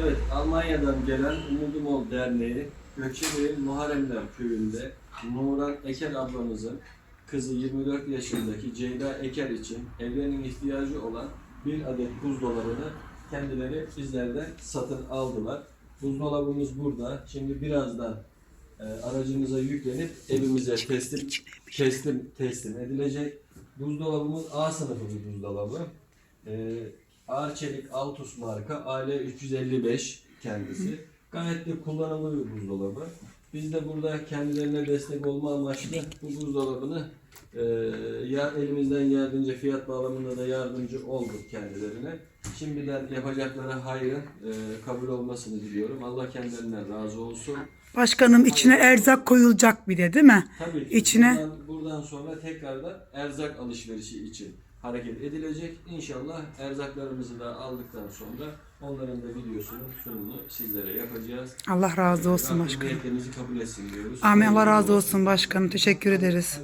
Evet, Almanya'dan gelen Umudumol Derneği Gökçebey'in Muharremler Köyü'nde Nuran Eker ablamızın kızı 24 yaşındaki Ceyda Eker için evlerinin ihtiyacı olan bir adet buzdolabını kendileri bizlerden satın aldılar. Buzdolabımız burada. Şimdi birazdan e, aracımıza yüklenip evimize teslim teslim teslim edilecek. Buzdolabımız A sınıfı bir buzdolabı. E, Arçelik Altus marka AL355 kendisi. Gayet de kullanımlı bir buzdolabı. Biz de burada kendilerine destek olma amaçlı bu buzdolabını e, ya elimizden geldiğince fiyat bağlamında da yardımcı olduk kendilerine. Şimdiden yapacakları hayrın e, kabul olmasını diliyorum. Allah kendilerinden razı olsun. Başkanım içine erzak koyulacak bir de değil mi? Tabii ki İçine- buradan, buradan sonra tekrardan erzak alışverişi için hareket edilecek. İnşallah erzaklarımızı da aldıktan sonra onların da videosunu, sunumunu sizlere yapacağız. Allah razı olsun Rabbim başkanım. niyetlerinizi kabul etsin diyoruz. Amin Allah razı olsun başkanım. Teşekkür ederiz.